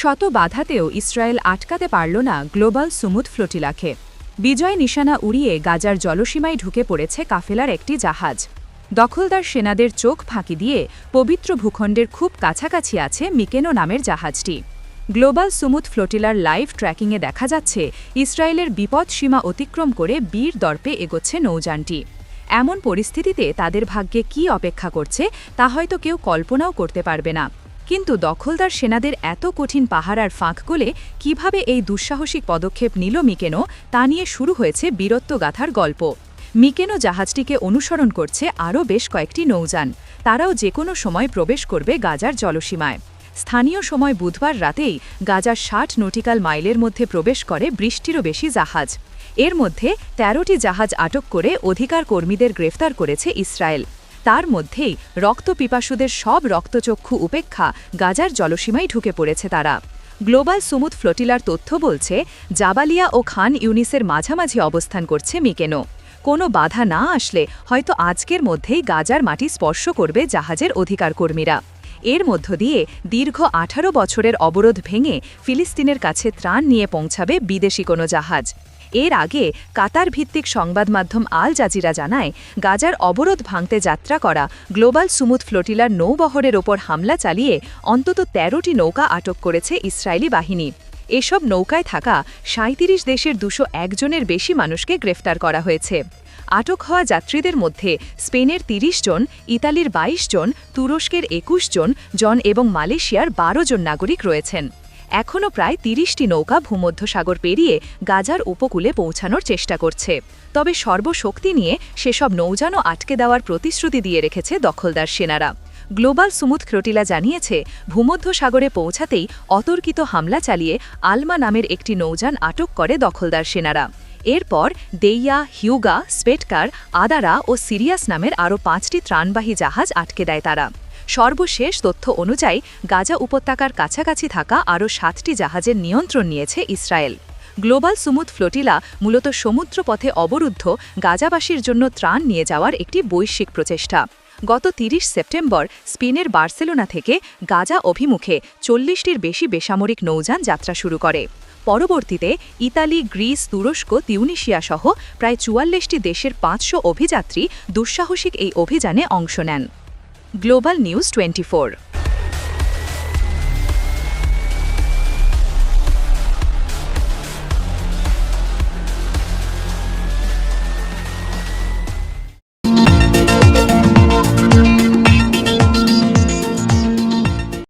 শত বাধাতেও ইসরায়েল আটকাতে পারল না গ্লোবাল সুমুদ ফ্লোটিলাকে। বিজয় নিশানা উড়িয়ে গাজার জলসীমায় ঢুকে পড়েছে কাফেলার একটি জাহাজ। দখলদার সেনাদের চোখ ফাঁকি দিয়ে পবিত্র ভূখণ্ডের খুব কাছাকাছি আছে মিকেনো নামের জাহাজটি। গ্লোবাল সুমুদ ফ্লোটিলার লাইভ ট্র্যাকিংয়ে দেখা যাচ্ছে, ইসরায়েলের বিপদ সীমা অতিক্রম করে বীর দর্পে এগোচ্ছে নৌযানটি। এমন পরিস্থিতিতে তাদের ভাগ্যে কি অপেক্ষা করছে, তা হয়তো কেউ কল্পনাও করতে পারবে না। কিন্তু দখলদার সেনাদের এত কঠিন পাহারার ফাঁক গলে কীভাবে এই দুঃসাহসিক পদক্ষেপ নিল মিকেনো তা নিয়ে শুরু হয়েছে বীরত্বগাথার গল্প। মিকেনো জাহাজটিকে অনুসরণ করছে আরও বেশ কয়েকটি নৌযান। তারাও যে কোনো সময় প্রবেশ করবে গাজার জলসীমায়। স্থানীয় সময় বুধবার রাতেই গাজার ষাট নটিক্যাল মাইলের মধ্যে প্রবেশ করে বৃষ্টিরও বেশি জাহাজ। এর মধ্যে ১৩টি জাহাজ আটক করে অধিকার কর্মীদের গ্রেফতার করেছে ইসরায়েল। তার মধ্যেই রক্তপিপাসুদের সব রক্তচক্ষু উপেক্ষা গাজার জলসীমায় ঢুকে পড়েছে তারা। গ্লোবাল সুমুদ ফ্লোটিলার তথ্য বলছে, জাবালিয়া ও খান ইউনিসের মাঝামাঝি অবস্থান করছে মিকেনো। কোনো বাধা না আসলে হয়তো আজকের মধ্যেই গাজার মাটি স্পর্শ করবে জাহাজের অধিকার কর্মীরা এর মধ্য দিয়ে দীর্ঘ আঠারো বছরের অবরোধ ভেঙে ফিলিস্তিনের কাছে ত্রাণ নিয়ে পৌঁছাবে বিদেশি কোনো জাহাজ। এর আগে কাতার ভিত্তিক সংবাদ মাধ্যম আল জাজিরা জানায়, গাজার অবরোধ ভাঙতে যাত্রা করা গ্লোবাল সুমুদ ফ্লোটিলার নৌবহরের ওপর হামলা চালিয়ে অন্তত ১৩টি নৌকা আটক করেছে ইসরায়েলি বাহিনী। এসব নৌকায় থাকা সাঁত্রিশ দেশের দুশো একজনের বেশি মানুষকে গ্রেফতার করা হয়েছে। আটক হওয়া যাত্রীদের মধ্যে স্পেনের ৩০ জন, ইতালির ২২ জন, তুরস্কের একুশ জন জন এবং মালয়েশিয়ার ১২ জন নাগরিক রয়েছেন। এখনও প্রায় তিরিশটি নৌকা ভূমধ্যসাগর পেরিয়ে গাজার উপকূলে পৌঁছানোর চেষ্টা করছে। তবে সর্বশক্তি নিয়ে সেসব নৌযানও আটকে দেওয়ার প্রতিশ্রুতি দিয়ে রেখেছে দখলদার সেনারা। গ্লোবাল সুমুদ ক্রোটিলা জানিয়েছে, ভূমধ্যসাগরে পৌঁছাতেই অতর্কিত হামলা চালিয়ে আলমা নামের একটি নৌযান আটক করে দখলদার সেনারা। এরপর দেইয়া, হিউগা, স্পেটকার, আদারা ও সিরিয়াস নামের আরও পাঁচটি ত্রাণবাহী জাহাজ আটকে দেয় তারা। সর্বশেষ তথ্য অনুযায়ী, গাজা উপত্যকার কাছাকাছি থাকা আরও সাতটি জাহাজের নিয়ন্ত্রণ নিয়েছে ইসরায়েল। গ্লোবাল সুমুদ ফ্লোটিলা মূলত সমুদ্রপথে অবরুদ্ধ, গাজাবাসীর জন্য ত্রাণ নিয়ে যাওয়ার একটি বৈশ্বিক প্রচেষ্টা। গত ৩০ সেপ্টেম্বর, স্পেনের বার্সেলোনা থেকে গাজা অভিমুখে চল্লিশটির বেশি বেসামরিক নৌযান যাত্রা শুরু করে। পরবর্তীতে, ইতালি, গ্রিস, তুরস্ক, তিউনিশিয়া সহ প্রায় চুয়াল্লিশটি দেশের পাঁচশো অভিযাত্রী দুঃসাহসিক এই অভিযানে অংশ নেন। Global news twenty